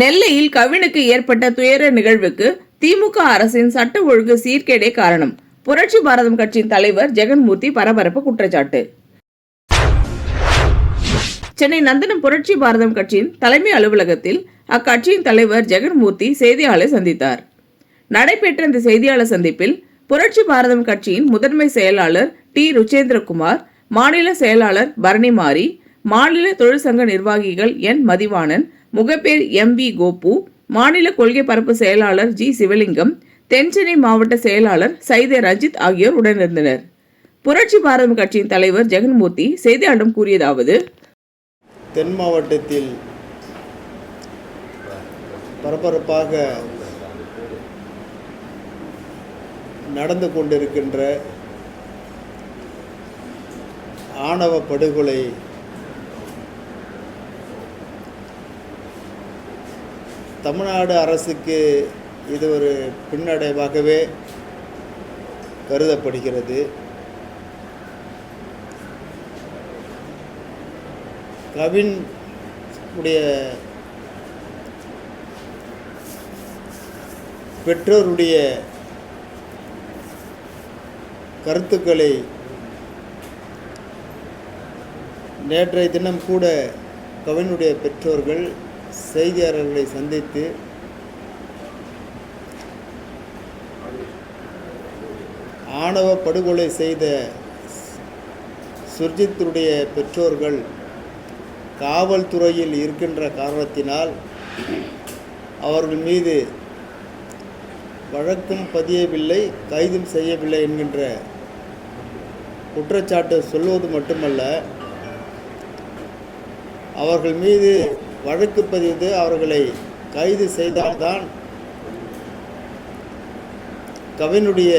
நெல்லையில் கவினுக்கு ஏற்பட்ட துயர நிகழ்வுக்கு திமுக அரசின் சட்ட ஒழுங்கு சீர்கேடே காரணம். புரட்சி பாரதம் கட்சியின் தலைவர் ஜெகன்மூர்த்தி பரபரப்பு குற்றச்சாட்டு. சென்னை நந்தனம் புரட்சி பாரதம் கட்சியின் தலைமை அலுவலகத்தில் அக்கட்சியின் தலைவர் ஜெகன்மூர்த்தி செய்தியாளரை சந்தித்தார். நடைபெற்ற இந்த செய்தியாளர் சந்திப்பில் புரட்சி பாரதம் கட்சியின் முதன்மை செயலாளர் டி. ருச்சேந்திரகுமார் மாநில செயலாளர் பரணிமாரி மாநில தொழிற்சங்க நிர்வாகிகள் N Mathivanan Mugappair M V Gopu மாநில கொள்கை பரப்பு செயலாளர் ஜி சிவலிங்கம் தென்சென்னை மாவட்ட செயலாளர் சைதே ரஜித் ஆகியோர் உடனிருந்தனர். புரட்சி பாரதம் கட்சியின் தலைவர் ஜெகன்மூர்த்தி செய்தியாளரிடம் கூறியதாவது தென் மாவட்டத்தில் பரபரப்பாக நடந்து கொண்டிருக்கின்ற ஆணவ படுகொலை தமிழ்நாடு அரசுக்கு இது ஒரு பின்னடைவாகவே கருதப்படுகிறது. கவின் உடைய பெற்றோருடைய கருத்துக்களை நேற்றைய தினம் கூட கவினுடைய பெற்றோர்கள் செய்தியாளர்களை சந்தித்து ஆணவ படுகொலை செய்த சுர்ஜித்துடைய பெற்றோர்கள் காவல்துறையில் இருக்கின்ற காரணத்தினால் அவர்கள் மீது வழக்கும் பதியவில்லை கைதும் செய்யவில்லை என்கின்ற குற்றச்சாட்டு சொல்வது மட்டுமல்ல அவர்கள் மீது வழக்கு பதிந்து அவர்களை கைது செய்தால்தான் கவினுடைய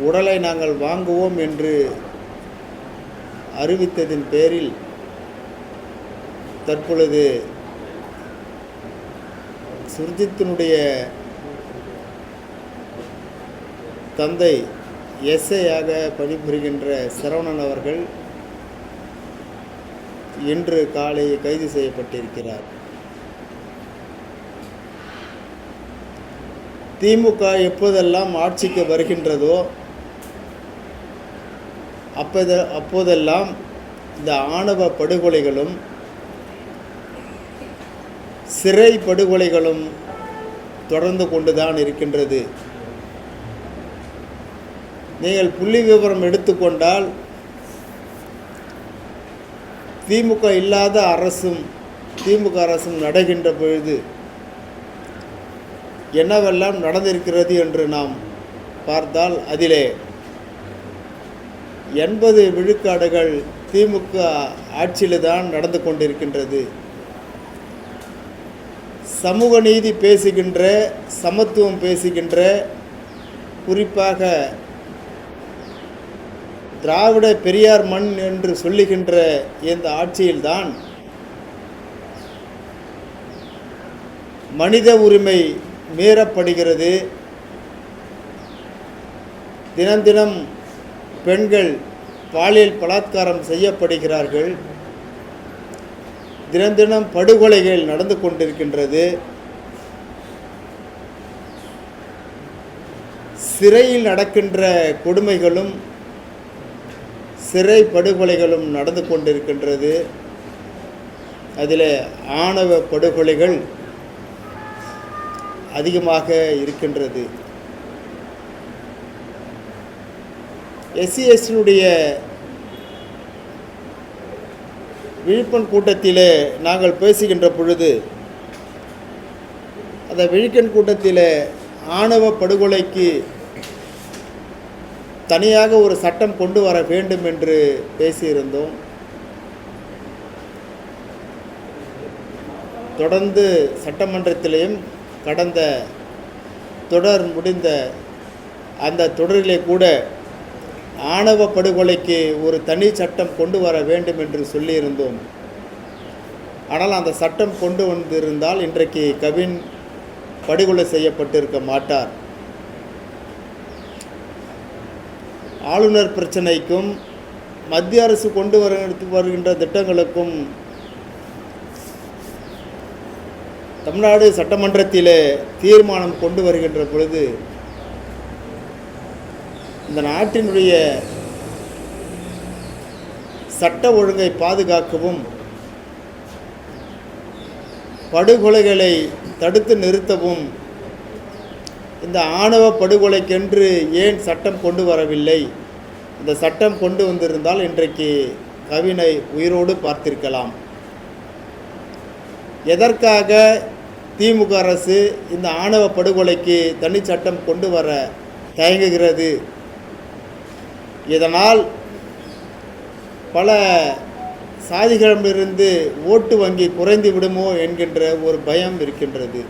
உடலை நாங்கள் வாங்குவோம் என்று அறிவித்ததின் பேரில் தற்பொழுது சுர்ஜித்தினுடைய தந்தை எஸ்ஐயாக பணிபுரிகின்ற சரவணன் அவர்கள் இன்று காலை கைது செய்யப்பட்டிருக்கிறார். திமுக எப்போதெல்லாம் ஆட்சிக்கு வருகின்றதோ அப்போத அப்போதெல்லாம் இந்த ஆணவ படுகொலைகளும் சிறை படுகொலைகளும் தொடர்ந்து கொண்டுதான் இருக்கின்றது. நீங்கள் புள்ளி விவரம் எடுத்துக்கொண்டால் திமுக இல்லாத அரசும் திமுக அரசும் நடைகின்ற பொழுது என்னவெல்லாம் நடந்திருக்கிறது என்று நாம் பார்த்தால் அதிலே எண்பது விழுக்காடுகள் திமுக ஆட்சியில் தான் நடந்து கொண்டிருக்கின்றது. சமூக நீதி பேசுகின்ற சமத்துவம் பேசுகின்ற குறிப்பாக திராவிட பெரியார் மண் என்று சொல்லுகின்ற இந்த ஆட்சியில்தான் மனித உரிமை மீறப்படுகிறது. தினம் தினம் பெண்கள் பாலியல் பலாத்காரம் செய்யப்படுகிறார்கள். தினம் தினம் படுகொலைகள் நடந்து கொண்டிருக்கின்றது. சிறையில் நடக்கின்ற கொடுமைகளும் சிறை படுகொலைகளும் நடந்து கொண்டிருக்கின்றது. அதில் ஆணவ படுகொலைகள் அதிகமாக இருக்கின்றது. எஸ்சிஎஸ்டினுடைய விழுப்பன் கூட்டத்தில் நாங்கள் பேசுகின்ற பொழுது அந்த விழுக்கன் கூட்டத்தில் ஆணவ படுகொலைக்கு தனியாக ஒரு சட்டம் கொண்டு வர வேண்டும் என்று பேசியிருந்தோம். தொடர்ந்து சட்டமன்றத்திலேயும் கடந்த தொடர் முடிந்த அந்த தொடரிலே கூட ஆணவ படுகொலைக்கு ஒரு தனி சட்டம் கொண்டு வர வேண்டும் என்று சொல்லியிருந்தோம். ஆனால் அந்த சட்டம் கொண்டு வந்திருந்தால் இன்றைக்கு கவின் படுகொலை செய்யப்பட்டிருக்க மாட்டார். ஆளுநர் பிரச்சனைக்கும் மத்திய அரசு கொண்டு வர வருகின்ற திட்டங்களுக்கும் தமிழ்நாடு சட்டமன்றத்தில் தீர்மானம் கொண்டு வருகின்ற பொழுது இந்த நாட்டினுடைய சட்ட ஒழுங்கை பாதுகாக்கவும் படுகொலைகளை தடுத்து நிறுத்தவும் இந்த ஆணவ படுகொலைக்கென்று ஏன் சட்டம் கொண்டு வரவில்லை? இந்த சட்டம் கொண்டு வந்திருந்தால் இன்றைக்கு கவினை உயிரோடு பார்த்திருக்கலாம். எதற்காக திமுக அரசு இந்த ஆணவ படுகொலைக்கு தனி சட்டம் கொண்டு வர தயங்குகிறது? இதனால் பல சாதிகளிடமிருந்து ஓட்டு வங்கி குறைந்து விடுமோ என்கின்ற ஒரு பயம் இருக்கின்றது.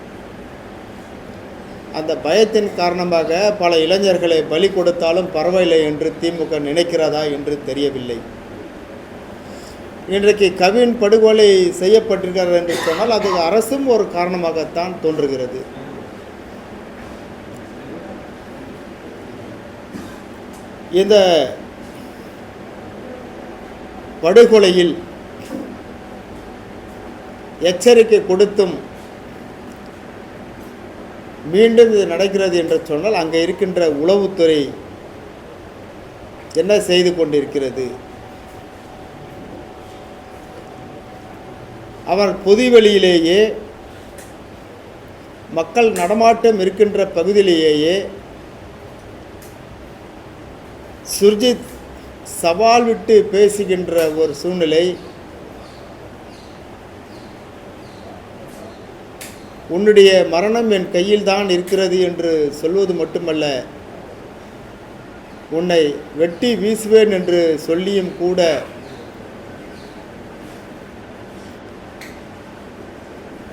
அந்த பயத்தின் காரணமாக பல இளைஞர்களை பலி கொடுத்தாலும் பரவாயில்லை என்று திமுக நினைக்கிறதா என்று தெரியவில்லை. இன்றைக்கு கவின் படுகொலை செய்யப்பட்டிருக்கிறது என்று சொன்னால் அதுக்கு அரசும் ஒரு காரணமாகத்தான் தோன்றுகிறது. இந்த படுகொலையில் எச்சரிக்கை கொடுத்தும் மீண்டும் இது நடக்கிறது என்று சொன்னால் அங்கே இருக்கின்ற உளவுத்துறை என்ன செய்து கொண்டிருக்கிறது? அவர் பொதுவெளியிலேயே மக்கள் நடமாட்டம் இருக்கின்ற பகுதியிலேயே சுர்ஜித் சவால் விட்டு பேசுகின்ற ஒரு சூழ்நிலை உன்னுடைய மரணம் என் கையில் தான் இருக்கிறது என்று சொல்வது மட்டுமல்ல உன்னை வெட்டி வீசுவேன் என்று சொல்லியும் கூட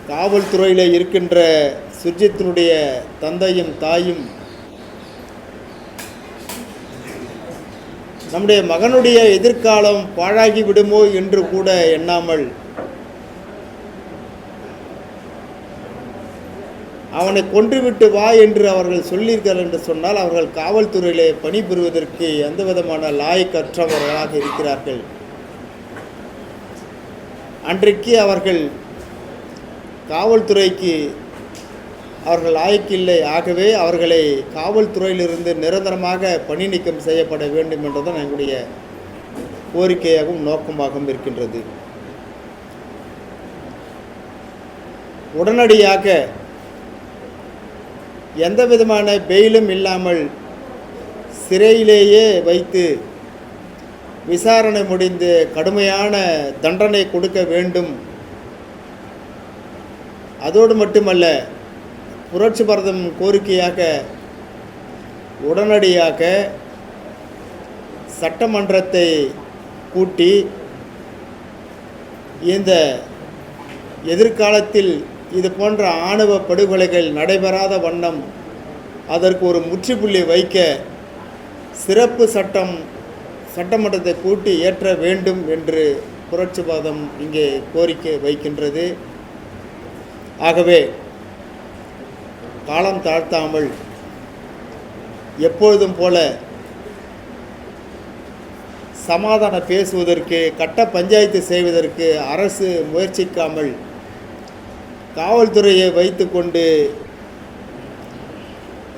காவல்துறையில் இருக்கின்ற சுர்ஜித்தினுடைய தந்தையும் தாயும் நம்முடைய மகனுடைய எதிர்காலம் பாழாகி விடுமோ என்று கூட எண்ணாமல் அவனை கொன்றுவிட்டு வா என்று அவர்கள் சொல்லியிருக்கிறார் என்று சொன்னால் அவர்கள் காவல்துறையிலே பணிபுரிவதற்கு எந்த விதமான லாயக்கற்றவர்களாக இருக்கிறார்கள். அன்றைக்கு அவர்கள் காவல்துறைக்கு அவர்கள் லாயக்கில்லை. ஆகவே அவர்களை காவல்துறையிலிருந்து நிரந்தரமாக பணி நீக்கம் செய்யப்பட வேண்டும் என்றுதான் எங்களுடைய கோரிக்கையாகவும் நோக்கமாகவும் இருக்கின்றது. உடனடியாக எந்த விதமான பெயிலும் இல்லாமல் சிறையிலேயே வைத்து விசாரணை முடிந்து கடுமையான தண்டனை கொடுக்க வேண்டும். அதோடு மட்டுமல்ல புரட்சி பாரதம் கோரிக்கையாக உடனடியாக சட்டமன்றத்தை கூட்டி இந்த எதிர்காலத்தில் இது போன்ற ஆணவ படுகொலைகள் நடைபெறாத வண்ணம் அதற்கு ஒரு முற்றுப்புள்ளி வைக்க சிறப்பு சட்டம் சட்டமன்றத்தை கூட்டி ஏற்ற வேண்டும் என்று புரட்சிவாதம் இங்கே கோரிக்கை வைக்கின்றது. ஆகவே காலம் தாழ்த்தாமல் எப்பொழுதும் போல சமாதானம் பேசுவதற்கு கட்ட பஞ்சாயத்து செய்வதற்கு அரசு முயற்சிக்காமல் காவல்துறையை வைத்துக்கொண்டு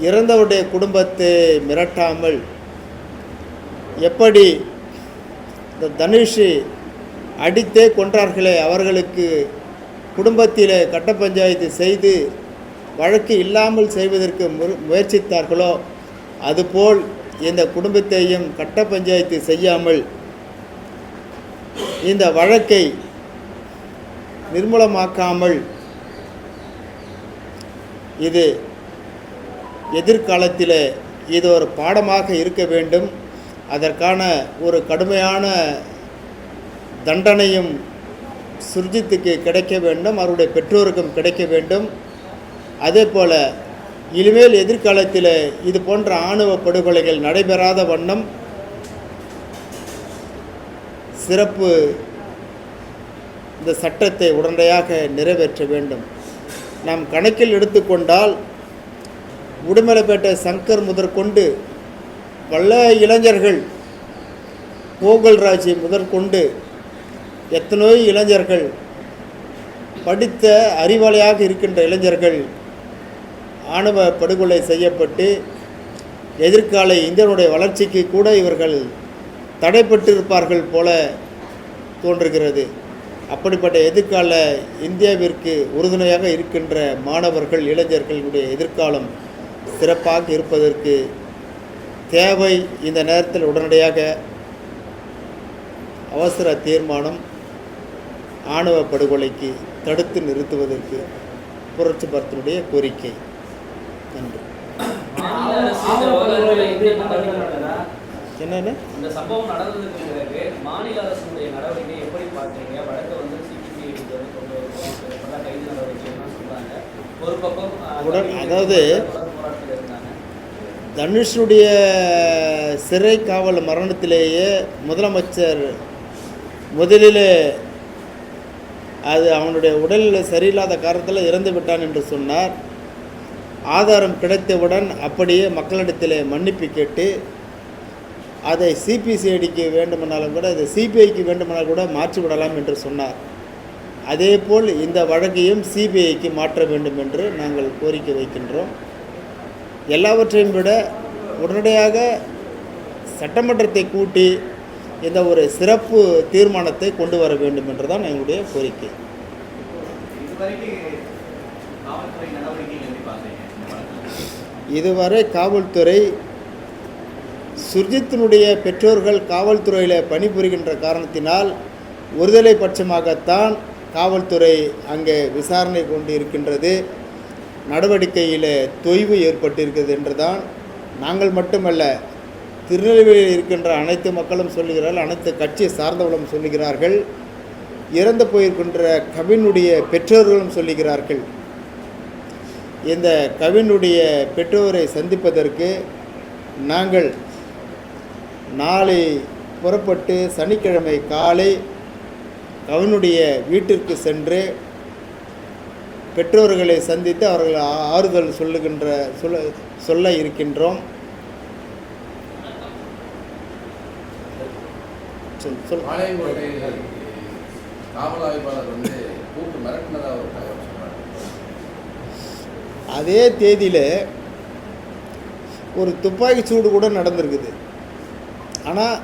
இறந்தவருடைய குடும்பத்தை மிரட்டாமல் எப்படி இந்த தனுஷ் அடித்தே கொன்றார்களே அவர்களுக்கு குடும்பத்தில் கட்ட பஞ்சாயத்து செய்து வழக்கு இல்லாமல் செய்வதற்கு முயற்சித்தார்களோ அதுபோல் இந்த குடும்பத்தையும் கட்ட பஞ்சாயத்து செய்யாமல் இந்த வழக்கை நிர்மூலமாக்காமல் இது எதிர்காலத்தில் இது ஒரு பாடமாக இருக்க வேண்டும். அதற்கான ஒரு கடுமையான தண்டனையும் சுர்ஜித்துக்கு கிடைக்க வேண்டும். அவருடைய பெற்றோருக்கும் கிடைக்க வேண்டும். அதே போல் இனிமேல் எதிர்காலத்தில் இது போன்ற ஆணவ படுகொலைகள் நடைபெறாத வண்ணம் சிறப்பு இந்த சட்டத்தை உடனடியாக நிறைவேற்ற வேண்டும். நாம் கணக்கில் எடுத்துக்கொண்டால் உடுமலைப்பேட்டை சங்கர் முதற்கொண்டு பல இளைஞர்கள் கோகுல்ராஜ் முதற்கொண்டு எத்தனையோ இளைஞர்கள் படித்த அறிவாளியாக இருக்கின்ற இளைஞர்கள் ஆணவ படுகொலை செய்யப்பட்டு எதிர்கால இந்தியனுடைய வளர்ச்சிக்கு கூட இவர்கள் தடைப்பட்டிருப்பார்கள் போல தோன்றுகிறது. அப்படிப்பட்ட எதிர்கால இந்தியாவிற்கு உறுதுணையாக இருக்கின்ற மாணவர்கள் இளைஞர்களுடைய எதிர்காலம் சிறப்பாக இருப்பதற்கு தேவை. இந்த நேரத்தில் உடனடியாக அவசர தீர்மானம் ஆணவ படுகொலைக்கு தடுத்து நிறுத்துவதற்கு புரட்சி பரத்தினுடைய கோரிக்கை. நன்றி. என்னென்ன? இந்த சம்பவம் நடந்ததுக்கு பிறகு மாநில அரசுடைய நடவடிக்கை எப்படி பார்க்குறீங்க வழக்கை வந்து சிபிசிஐடி வந்து கொண்டு வருவோம் பல கைது நடவடிக்கைலாம் சொல்றாங்க ஒரு பக்கம் அஹ், உடன் அதாவது தனுஷுடைய சிறை காவல் மரணத்திலேயே முதலமைச்சர் முதலில் அது அவனுடைய உடல்நிலை சரியில்லாத காரணத்தில் இறந்து விட்டான் என்று சொன்னார். ஆதாரம் கிடைத்தவுடன் அப்படியே மக்களிடத்தில் மன்னிப்பு கேட்டு அதை சிபிசிஐடிக்கு வேண்டுமானாலும் கூட அதை சிபிஐக்கு வேண்டுமானால் கூட மாற்றி விடலாம் என்று சொன்னார். அதேபோல் இந்த வழக்கையும் சிபிஐக்கு மாற்ற வேண்டும் என்று நாங்கள் கோரிக்கை வைக்கின்றோம். எல்லாவற்றையும் விட உடனடியாக சட்டமன்றத்தை கூட்டி இந்த ஒரு சிறப்பு தீர்மானத்தை கொண்டு வர வேண்டும் என்று தான் எங்களுடைய கோரிக்கை. இதுவரை காவல்துறை சுர்ஜித்தினுடைய பெற்றோர்கள் காவல்துறையில் பணிபுரிகின்ற காரணத்தினால் ஒருதலை பட்சமாகத்தான் காவல்துறை அங்கே விசாரணை கொண்டு இருக்கின்றது நடவடிக்கையில் தொய்வு ஏற்பட்டிருக்கிறது என்றுதான் நாங்கள் மட்டுமல்ல திருநெல்வேலியில் இருக்கின்ற அனைத்து மக்களும் சொல்லுகிறார்கள் அனைத்து கட்சியை சார்ந்தவர்களும் சொல்லுகிறார்கள். இறந்து போயிருக்கின்ற கவினுடைய பெற்றோர்களும் சொல்லுகிறார்கள். இந்த கவினுடைய பெற்றோரை சந்திப்பதற்கு நாங்கள் நாளை புறப்பட்டு சனிக்கிழமை காலை கவினுடைய வீட்டிற்கு சென்று பெற்றோர்களை சந்தித்து அவர்கள் ஆறுதல் சொல்லுகின்ற சொல்ல சொல்ல இருக்கின்றோம். அதே தேதியில் ஒரு துப்பாக்கி சூடு கூட நடந்திருக்குது. ஆனால்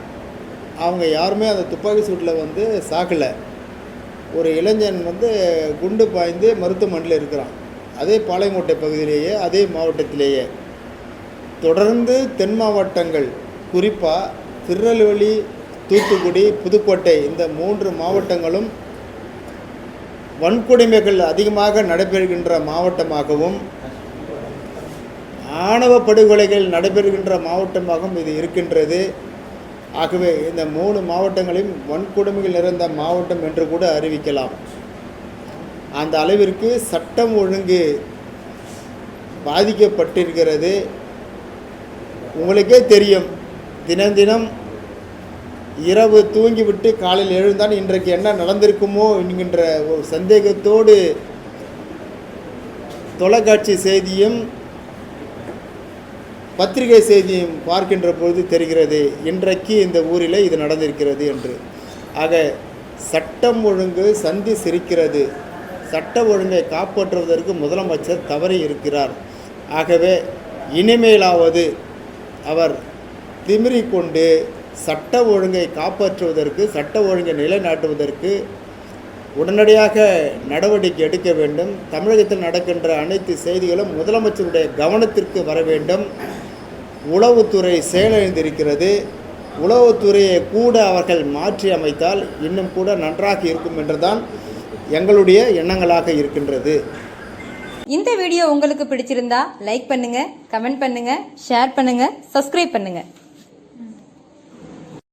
அவங்க யாருமே அந்த துப்பாக்கி சூட்டில் வந்து சாக்கலை ஒரு இளைஞன் வந்து குண்டு பாய்ந்து மருத்துவமனையில் இருக்கிறான். அதே பாளையங்கோட்டை பகுதியிலேயே அதே மாவட்டத்திலேயே. தொடர்ந்து தென் மாவட்டங்கள் குறிப்பாக திருநெல்வேலி தூத்துக்குடி புதுக்கோட்டை இந்த மூன்று மாவட்டங்களும் வன்கொடுமைகள் அதிகமாக நடைபெறுகின்ற மாவட்டமாகவும் ஆணவ படுகொலைகள் நடைபெறுகின்ற மாவட்டமாகவும் இது இருக்கின்றது. ஆகவே இந்த மூணு மாவட்டங்களையும் வன்கொடுமைகள் நிறைந்த மாவட்டம் என்று கூட அறிவிக்கலாம். அந்த அளவிற்கு சட்டம் ஒழுங்கு பாதிக்கப்பட்டிருக்கிறது. உங்களுக்கே தெரியும் தினம் தினம் இரவு தூங்கிவிட்டு காலையில் எழுந்தான் இன்றைக்கு என்ன நடந்திருக்குமோ என்கின்ற ஒரு சந்தேகத்தோடு தொலைக்காட்சி செய்தியும் பத்திரிகை செய்தியும் பார்க்கின்ற பொழுது தெரிகிறது இன்றைக்கு இந்த ஊரில் இது நடந்திருக்கிறது என்று. ஆக சட்டம் ஒழுங்கு சந்தி சிரிக்கிறது. சட்ட ஒழுங்கை காப்பாற்றுவதற்கு முதலமைச்சர் தவறி இருக்கிறார். ஆகவே இனிமேலாவது அவர் திமிரிக் கொண்டு சட்ட ஒழுங்கை காப்பாற்றுவதற்கு சட்ட ஒழுங்கை நிலைநாட்டுவதற்கு உடனடியாக நடவடிக்கை எடுக்க வேண்டும். தமிழகத்தில் நடக்கின்ற அனைத்து செய்திகளும் முதலமைச்சருடைய கவனத்திற்கு வர வேண்டும். உளவுத்துறை செயலிழந்திருக்கிறது உளவுத்துறையை கூட அவர்கள் மாற்றி அமைத்தால் இன்னும் கூட நன்றாக இருக்கும் என்றுதான் எங்களுடைய எண்ணங்களாக இருக்கின்றது. இந்த வீடியோ உங்களுக்கு பிடிச்சிருந்தா லைக் பண்ணுங்க கமெண்ட் பண்ணுங்க ஷேர் பண்ணுங்க சப்ஸ்கிரைப் பண்ணுங்க.